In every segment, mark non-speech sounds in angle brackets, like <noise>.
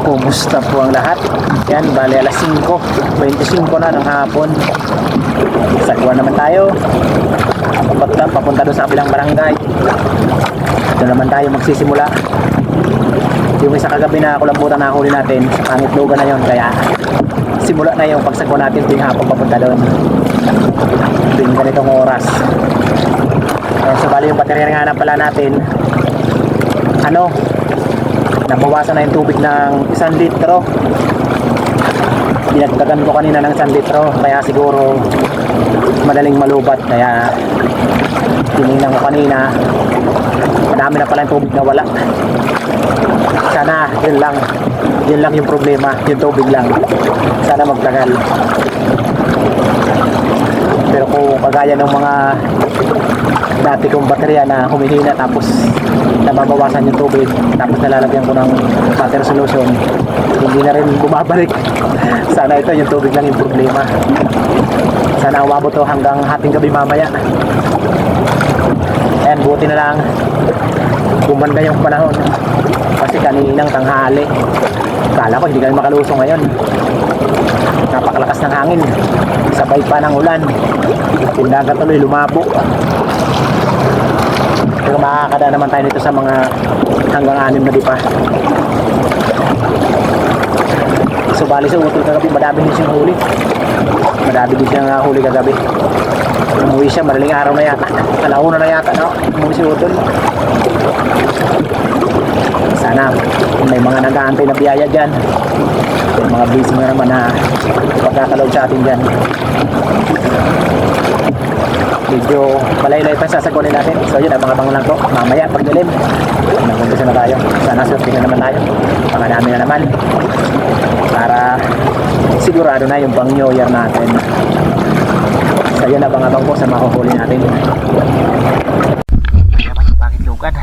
Kumusta po ang lahat? Yan, bali alas 5, 25 na ng hapon. Sagwa naman tayo. Papunta, papunta doon sa kabilang barangay. Ito naman tayo magsisimula. Yung isa kagabi na kulambutan na huli natin, sa pangit lugar na yon kaya simula na yung pagsagwa natin tuwing hapon papunta doon. Tuwing ganitong oras. Ayan, so bali yung baterya nga na pala natin, ano, nabawasan na yung tubig ng isang litro. Dinagdagan ko kanina ng isang litro kaya siguro madaling malubat. Kaya tinignan ko kanina madami na pala yung tubig na wala. Sana yun lang yun lang yung problema yung tubig lang. Sana magtagal. Pero kung kagaya ng mga dati kong baterya na humihina tapos nababawasan yung tubig. Tapos nalalagyan ko ng water solution. Hindi na rin bumabalik. <laughs> Sana ito yung tubig lang yung problema. Sana umabot to hanggang hating gabi mamaya. Ayan buti na lang. Gumanda yung panahon. Kasi kaninang tanghali. Kala ko hindi kami makalusong ngayon napakalakas ng hangin. Sabay pa ng ulan. Tindagan tuloy lumabo. Pero makakada naman tayo nito sa mga hanggang anim na di pa so bali sa utol kagabi madami din siyang huli. Madami din siyang uh, huli kagabi. Umuwi siya madaling araw na yata. Alauna na yata no? umuwi si utol sana may mga nag-aantay na biyaya dyan. May mga busy na naman na pagkakaload sa atin dyan. Medyo malaylay pa sasagunin natin. So yun abang-abang lang po mamaya pagdilim nagumpisa na tayo. Sana surfing na naman tayo. Pangadami na naman. Para sigurado na yung pang new year natin. So yun abang-abang po sa makuhuli natin bakit lugan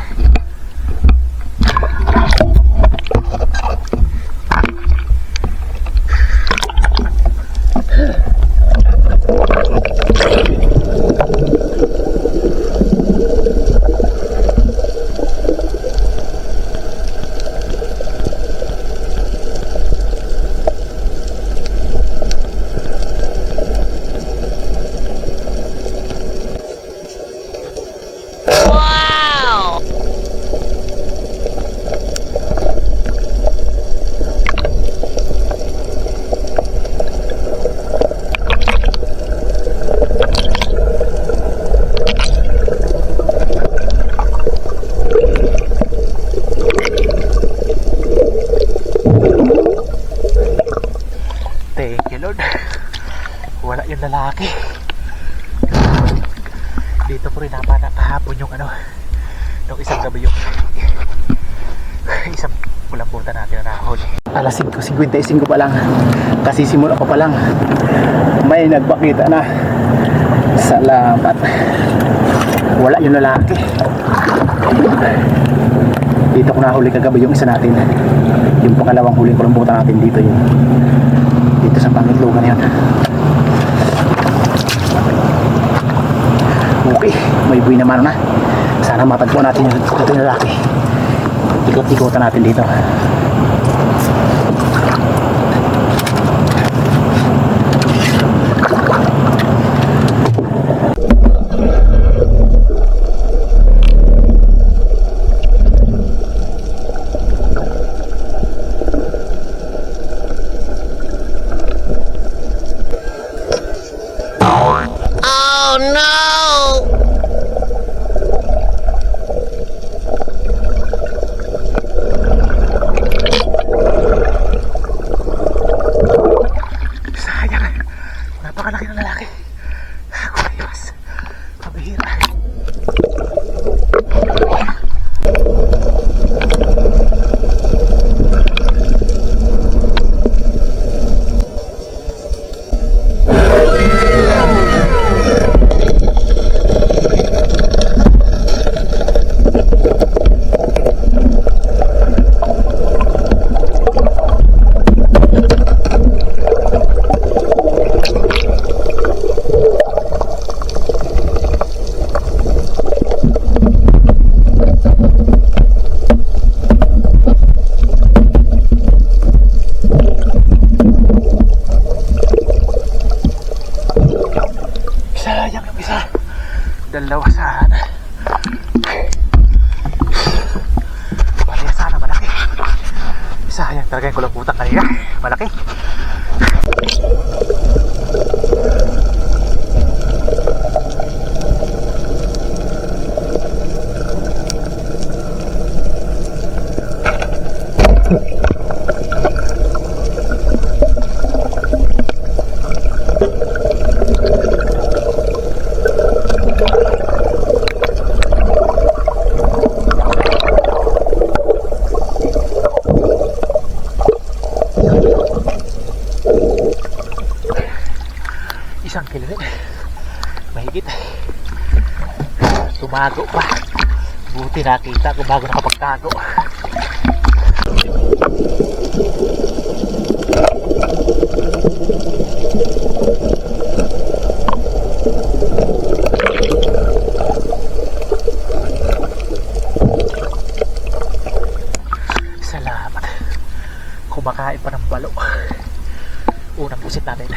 Thank you Lord. Wala yung lalaki. Dito po rin napanak kahapon yung ano, nung isang gabi yung punta natin na nahuli. Alas 5.55 pa lang. Kasi simula ko pa lang. May nagbakita na. Salamat. Wala yung lalaki. Dito ko nahuli kagabi yung isa natin. Yung pangalawang huli ko lang punta natin dito yung dito sa pangitlugan yan okay may buhay naman na sana matagpuan natin yung lalaki ikot-ikotan natin dito Tumago pa. Buti nakita ko bago nakapagtago. Salamat. Kumakain pa ng balo. Unang pusit natin.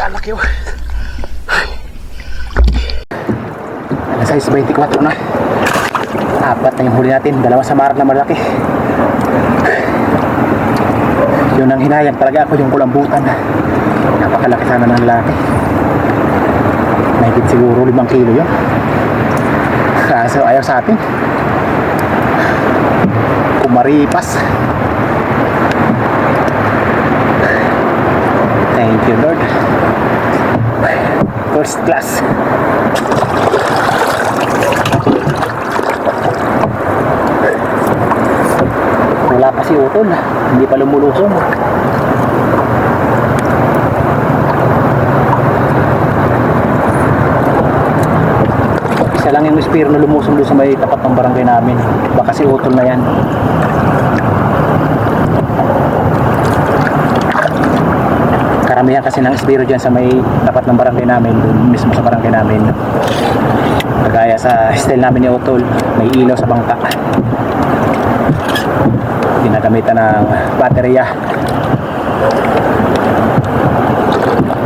Kalaki oh. Alas 6.24 na. Apat na yung huli natin. Dalawa sa marat na malaki. Yun ang hinayang talaga ako yung kulambutan. Napakalaki sana ng lalaki. Mahigit siguro 5 kilo yun. <laughs> Kaso ayaw sa atin. Kumaripas. Thank you Lord. First class. Wala pa si Utol. Hindi pa lumulusong. Isa lang yung spear na lumusong doon sa may tapat ng barangay namin. Baka si Utol na yan. Karamihan kasi ng spear dyan sa may tapat ng barangay namin. Doon mismo sa barangay namin. Kagaya sa style namin ni Utol, may ilaw sa bangka ginagamitan ng baterya.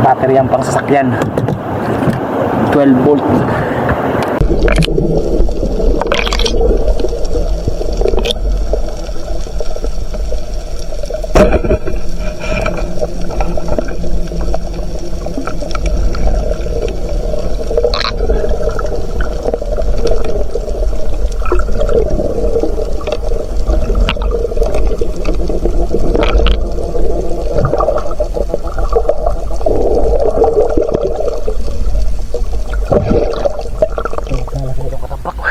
Bateryang pang sasakyan 12 volt Nalagay itong katampak ko.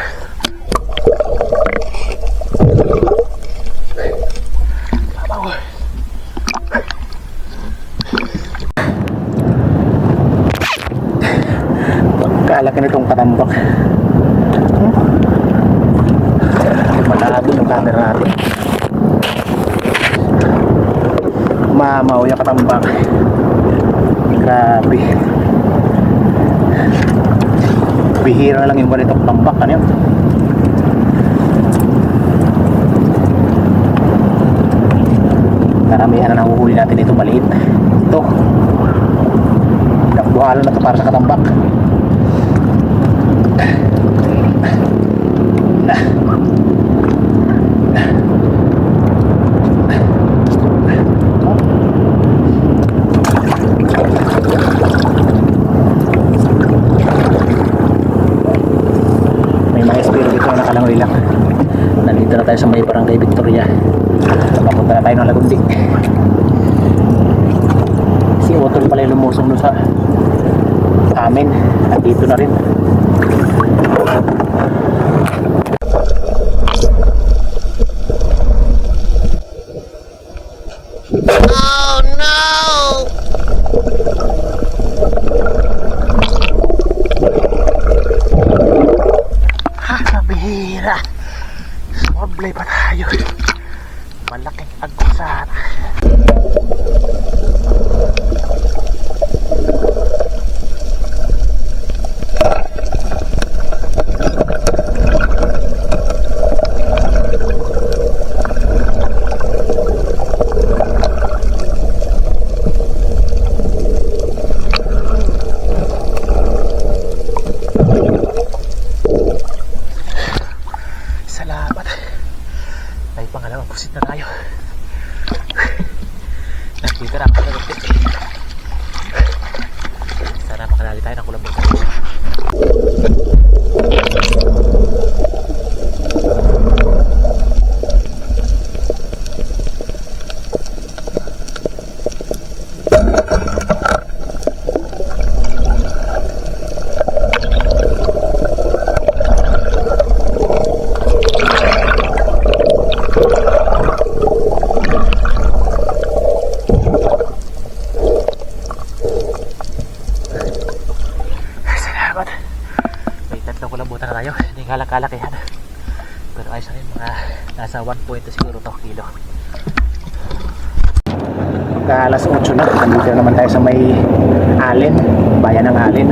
Babaw. Pagkalaki nitong katambak. Malabo yung camera natin. Yung katambak. Grabe. bihira lang yung ganitong tambak ano yun karamihan na nahuhuli natin ito maliit ito nakbuhalan na ito para sa katambak may mga espiro dito na nakalangoy lang nandito na tayo sa may barangay Victoria. Papunta na tayo ng Lagundi si Otol pala yung lumusong doon sa amin. At dito na rin Oh no! supply pa tayo. Malaking agusan. Salamat. May pangalawang pusit na tayo. Nandito na ako sa gabi. Sana makalali tayo ng kulang Salamat. May tatlong kulambutan na tayo. Hindi kalak-kalak yan. Pero ayos na rin mga nasa 1.2 siguro to kilo. Pagka alas 8 na, nandito na naman tayo sa may Alin, bayan ng Alin.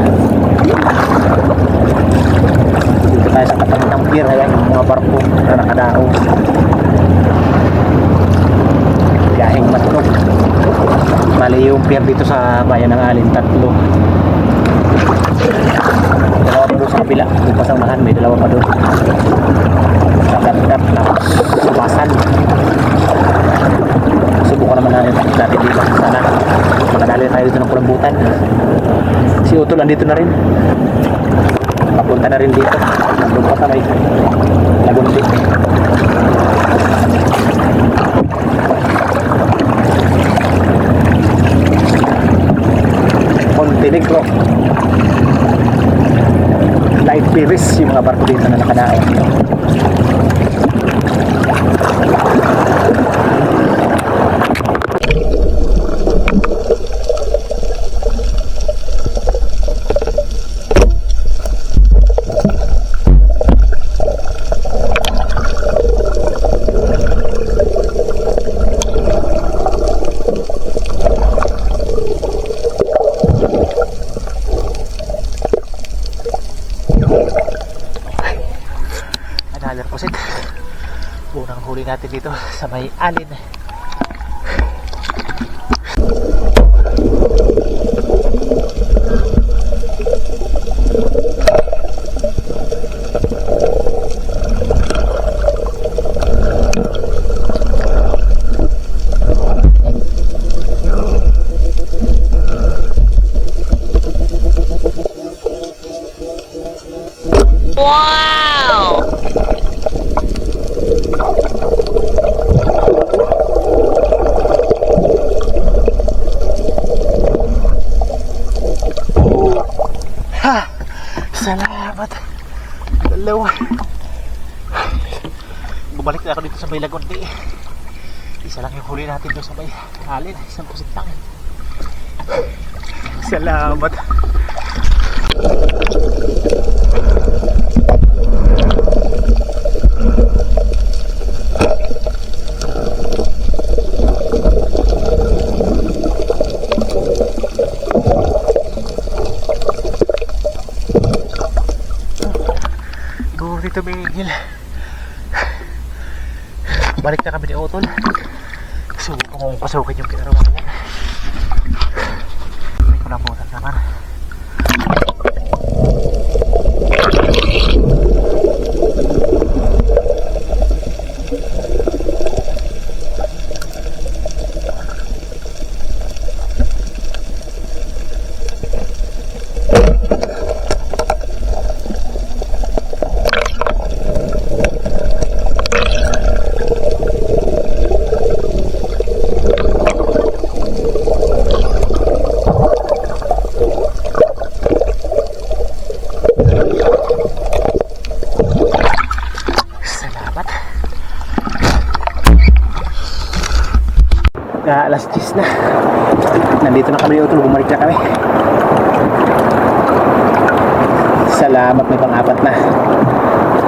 Dito tayo sa katabi ng pier, ayan yung mga barko na nakadaong. Biyaheng matlog. Mali yung pier dito sa bayan ng Alin, tatlo. Dalawa pa doon sa kabila. Yung pasangmahan, may dalawa pa doon. Kagat-gat na subasan. Subukan naman natin natin dito. Sana makadali tayo dito ng kulambutan. Si Utol andito na rin. Papunta na rin dito. Nandun pa kami. Nagundi. Montenegro. Light Piris yung mga barko dito na nakadaon. Another pusit. Unang huli natin dito sa May Lagundi. Isa lang yung huli natin doon sa may alin. Isang pusit lang. Salamat. Go dito Miguel. Balik na kami ni Otol. Subukan kong pasukin yung kinarawan niya. May kulambutan naman. Salamat. Na alas 10 na. Nandito na kami ni Otol. Bumalik na kami. Salamat may pang-apat na.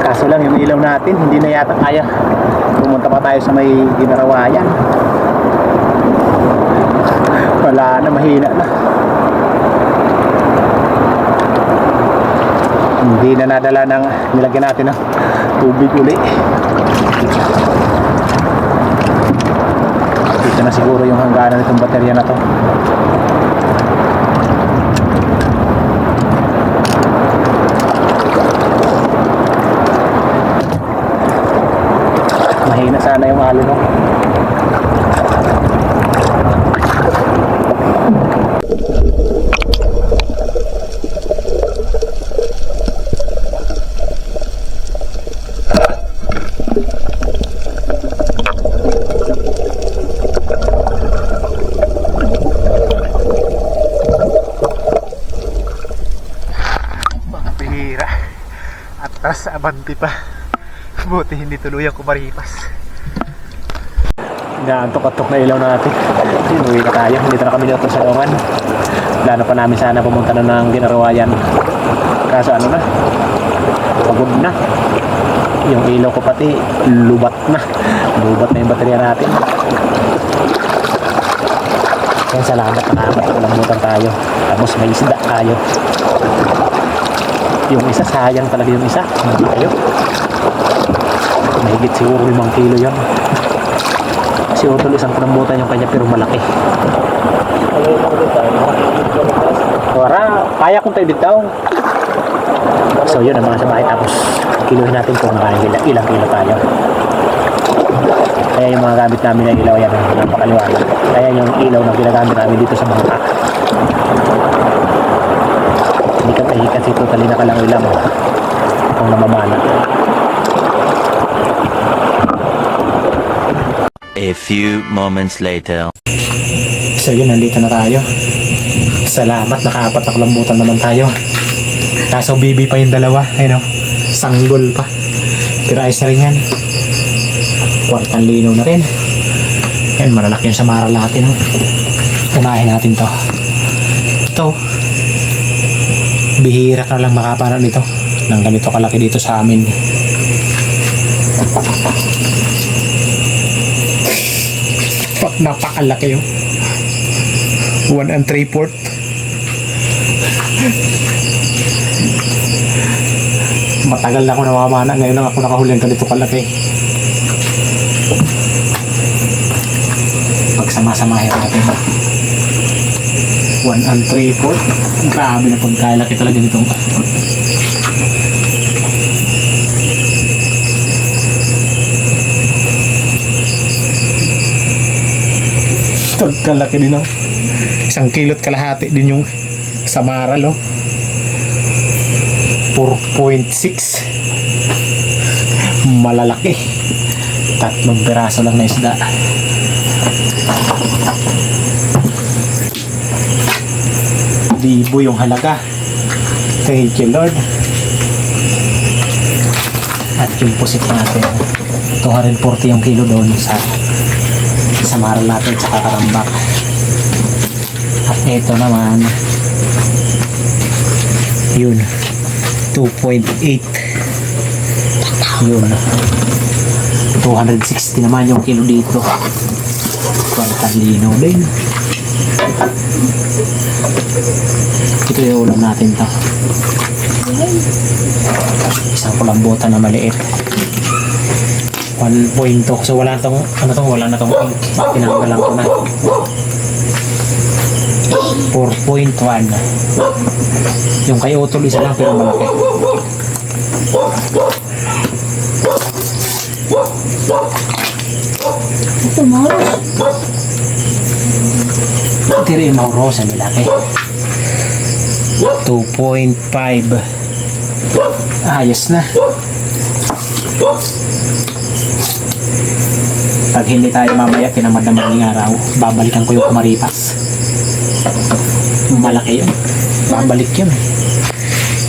Kaso lang yung ilaw natin, hindi na yata kaya Pumunta pa tayo sa may ginarawayan. Wala na, mahina na. Hindi na nadala ng nilagyan natin ng tubig uli. Dito na siguro yung hangganan nitong baterya na to. Mahina sana yung halo no. Mga bihira. Abanti pa. <laughs> Buti hindi tuluyan kumaripas. Inaantok-antok na ilaw natin. Inuwi na tayo. Dito na kami dito sa Longan. Plano pa namin sana pumunta na ng Ginarawayan. Kaso ano na? Pagod na. Yung ilaw ko pati lubat na. Lubat na yung baterya natin. Kaya salamat na naman. Kalamutan tayo. Tapos may isda tayo. Yung isa sayang talaga yung isa. Hindi kayo. Mahigit siguro limang kilo yun. Si Otol isang panambutan yung kanya pero malaki. Wara, kaya kong tayo bitaw. So yun ang mga sa tapos kilohin natin kung ilang, ilang kilo tayo. Kaya yung mga gamit namin na ilaw yan napakaliwanag. Kaya yung ilaw na ginagamit namin dito sa bangka. Tahi kasi totally nakalangoy lang kung namamana. A few moments later. So yun, nandito na tayo. Salamat, nakaapat na kalambutan naman tayo. Kaso bibi pa yung dalawa, ayun o. Sanggol pa. Pero ayos na rin yan. Kwartang lino na rin. Yan, malalaki yung samara natin. Unahin natin to. Ito. Bihira ka lang makaparang nito. Nang ganito kalaki dito sa amin. Pak, napakalaki yun. One and three port. Matagal na ako namamana. Ngayon lang ako nakahuli ng ganito kalaki. Pagsama-samahin natin. One and three port. Grabe na pagkalaki talaga nitong Pagkalaki din oh. Isang kilot kalahati din yung Samara lo. 4.6 Malalaki. Tatlong piraso lang na isda. Libo yung halaga. Thank you Lord. At yung pusit natin. 240 yung kilo doon sa sa maral natin sa karambak. At ito naman, yun, 2.8. Yun. 260 naman yung kilo dito. Kwantalino din. Ito yung ulam natin to. Isang kulambutan na maliit. 1.2 so wala tong ano tong wala na tong ink tinanggalan ko na 4.1 yung kay Otol isa lang pero malaki Ito mo. Tira yung Maurosa nilaki 2.5 ayos na. Pag hindi tayo mamaya kinamad ng araw babalikan ko yung kumaripas. Malaki yun. Babalik yun.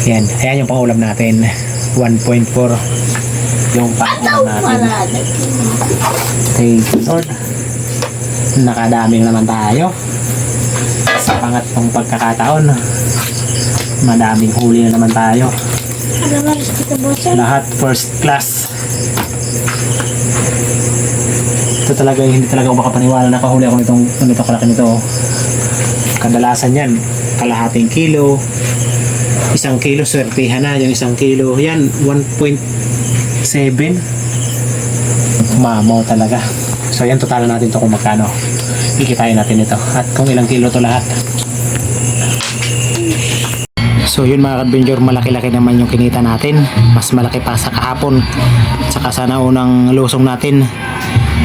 Yan. Ayan yung pangulam natin. 1.4 yung pangulam natin. thank you Lord. Nakadami na naman tayo sa pangatlong pagkakataon madaming huli na naman tayo Ano lahat first class Ito talaga, hindi talaga ako makapaniwala na kahuli ako nitong, nito kalaki nito. Kadalasan yan, kalahating kilo, isang kilo, swertihan na yung isang kilo. Yan, 1.7. Mamo talaga. So yan, totalan natin to kung magkano. Ikitain natin ito. At kung ilang kilo to lahat. So yun mga adventure, malaki-laki naman yung kinita natin. Mas malaki pa sa kahapon. Saka sa naunang lusong natin.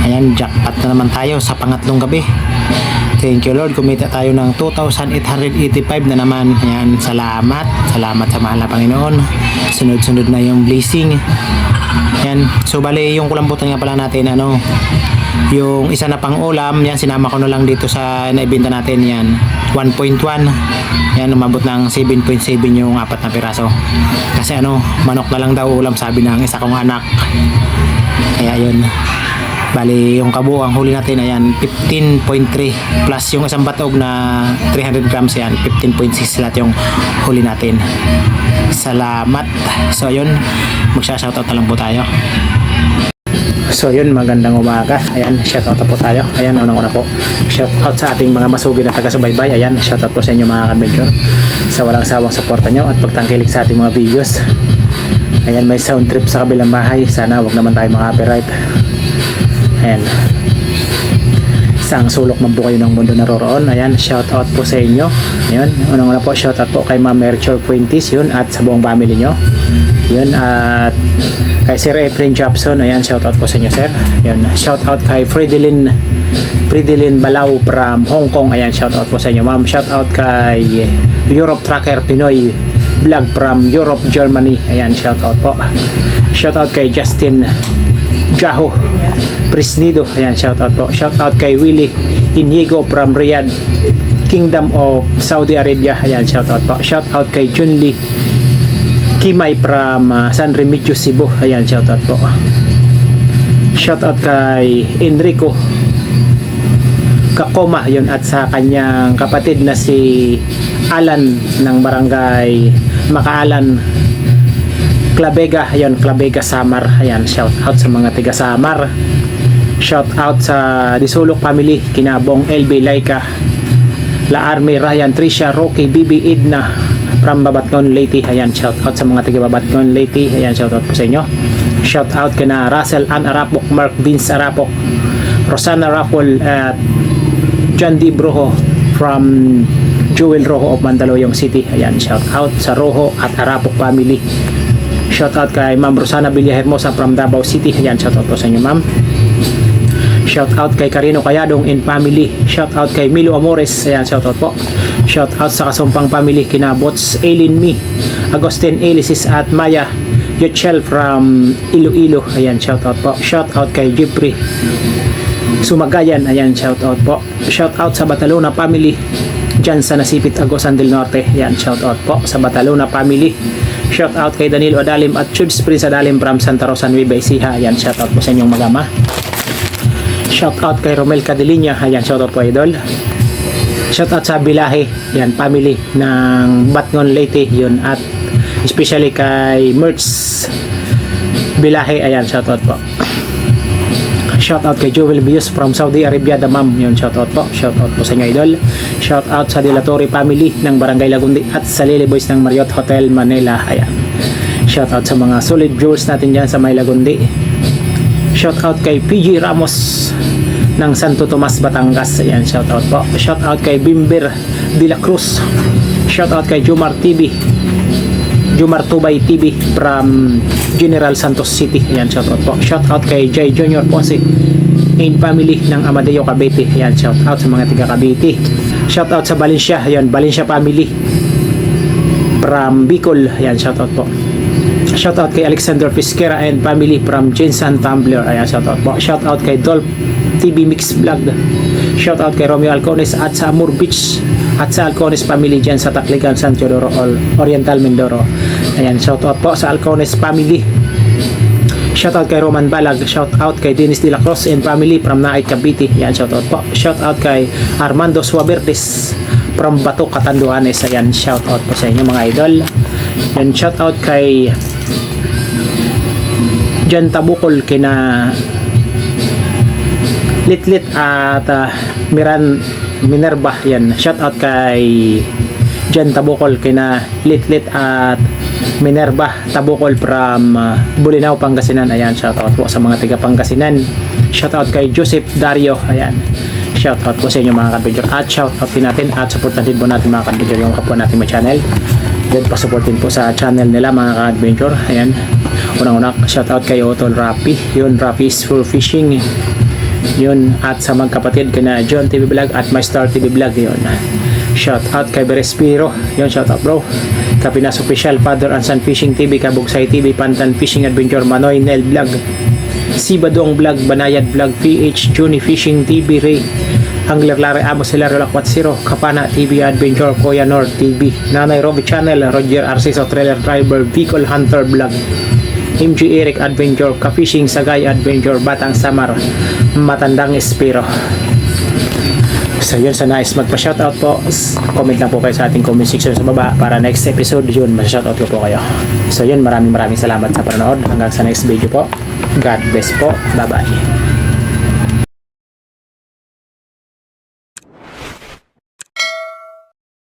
Ayan, jackpot na naman tayo sa pangatlong gabi. Thank you Lord, kumita tayo ng 2,885 na naman. Ayan, salamat. Salamat sa mahal na Panginoon. Sunod-sunod na yung blessing. Yan. So bali yung kulambutan nga pala natin ano yung isa na pang ulam, yan sinama ko na lang dito sa naibenta natin yan. 1.1. Yan umabot ng 7.7 yung apat na piraso. Kasi ano, manok na lang daw ulam sabi ng isa kong anak. Kaya yun. Bali, yung kabuang huli natin ayan 15.3 plus yung isang batog na 300 grams yan 15.6 lahat yung huli natin salamat so yun magsha-shoutout na lang po tayo So yun, magandang umaga. Ayan, shoutout na po tayo. Ayan, unang-una po. Shoutout sa ating mga masugid na taga-subaybay. Ayan, shoutout po sa inyo mga kadventure. Sa walang sawang suporta nyo at pagtangkilik sa ating mga videos. Ayan, may sound trip sa kabilang bahay. Sana wag naman tayo mga-copyright. Ayan. Isang sulok man po kayo ng mundo naroroon. Ayan, shoutout po sa inyo. Ayan, unang-una po, shoutout po kay Ma'am Merchor Fuentes yun at sa buong family nyo. Yun, at kay Sir Efren Jobson, ayan, shoutout po sa inyo, sir. Yun, shoutout kay Fredelin Fredelin Balao from Hong Kong, ayan, shoutout po sa inyo, ma'am. Shoutout kay Europe Tracker Pinoy vlog from Europe, Germany, ayan, shoutout po. Shoutout kay Justin Jaho Prisnido, ayan, shoutout po. Shoutout kay Willie Inigo from Riyadh, Kingdom of Saudi Arabia, ayan, shoutout po. Shoutout kay Junli Kimay from uh, San Remigio, Cebu. Ayan, shoutout po. Shoutout kay Enrico Kakoma yun at sa kanyang kapatid na si Alan ng barangay Makaalan Clavega, ayun, Clavega Samar. Ayan, shout out sa mga tiga Samar. Shout out sa Disulok family, Kinabong, LB Laika, La Army, Ryan, Trisha, Rocky, Bibi, Idna, from Babatnon, Leyte. Ayan, shout out sa mga taga Babatnon, Leyte. Ayan, shout out po sa inyo. Shout out kina Russell Ann Arapok, Mark Vince Arapok, Rosana Rapol, at John D. Broho from Jewel Rojo of Mandaluyong City. Ayan, shout out sa Rojo at Arapok family. Shout out kay Ma'am Rosana Villahermosa from Davao City. Ayan, shout out po sa inyo, ma'am. Shout out kay Carino Kayadong and family. Shout out kay Milo Amores. Ayan, shout out po. Shout out sa Kasumpang family kina Bots Aileen Me, Agustin Elisis at Maya Yochel from Iloilo. Ayan, shout out po. Shout out kay Jeffrey Sumagayan. Ayan, shout out po. Shout out sa Batalona family. Diyan sa Nasipit, Agosan del Norte. Ayan, shout out po sa Batalona family. Shout out kay Danilo Adalim at Chuds Prince Adalim from Santa Rosa Nueva Ecija. Ayan, shout out po sa inyong magama. Shout out kay Romel Cadilinya. Ayan, shout out po idol. Shout out sa Bilahe. Yan, family ng Batngon Leyte. Yun. At especially kay Mertz Bilahe. Ayan, shout out po. Shout out kay Joel Bios from Saudi Arabia, Damam. Yun, shout out po. Shout out po sa inyo, idol. Shout out sa Dilatori family ng Barangay Lagundi at sa Lily Boys ng Marriott Hotel, Manila. Ayan. Shout out sa mga solid viewers natin dyan sa May Lagundi. Shout out kay PG Ramos ng Santo Tomas, Batangas. Ayan, shout out po. Shout out kay Bimber De La Cruz. Shout out kay Jumar TV. Jumar Tubay TV from General Santos City. Ayan, shout out po. Shout out kay Jay Junior Ponce and family ng Amadeo Cavite. Ayan, shout out sa mga tiga Cavite. Shout out sa Valencia. Ayan, Valencia family from Bicol. Ayan, shout out po. Shout out kay Alexander Fisquera and family from Jensen Tumblr. Ayan, shout out po. Shout out kay Dolph TV Mix Vlog. Shout out kay Romeo Alcones at sa Amur Beach at sa Alcones family dyan sa Takligan, San Teodoro, Oriental Mindoro. Ayan, shout out po sa Alcones family. Shout out kay Roman Balag. Shout out kay Dennis De La Cruz and family from Naay Cavite. Ayan, shout out po. Shout out kay Armando Suabertes from Bato, Catanduanes. Ayan, shout out po sa inyo mga idol. Yan, shout out kay Jan Tabukol kina Litlit at ah, Miran Minerva yan. Shout out kay Jan Tabukol kay na Litlit at Minerva Tabukol from ah, Bulinaw Pangasinan. Ayan shout out po sa mga taga Pangasinan. Shout out kay Joseph Dario. Ayan shout out po sa inyo mga kadventure at shout out din natin at supportan din po natin mga kadventure yung kapwa natin may channel. Then pasuportin po sa channel nila mga ka-adventure. Ayan unang-una shout out kay Otol Rapi. Yun Rapi is for fishing yun at sa magkapatid kina John TV Vlog at My Star TV Vlog yun. Shout out kay Berespiro yun shout out bro. Kapinas Official Father and Son Fishing TV Kabugsay TV Pantan Fishing Adventure Manoy Nel Vlog. Si Badong Vlog Banayad Vlog PH Juni Fishing TV Ray. Angler Lare Amos Hilario Lakwat Zero Kapana TV Adventure Koya North TV Nanay Robbie Channel Roger Arciso Trailer Driver Vehicle Hunter Vlog MG Eric Adventure Ka-Fishing Sagay Adventure Batang Samar Matandang Espiro. So yun sa nice. Magpa-shoutout po. Comment lang po kayo sa ating comment section sa baba para next episode yun ma-shoutout ko po kayo. So yun maraming maraming salamat sa panonood. Hanggang sa next video po. God bless po. Bye bye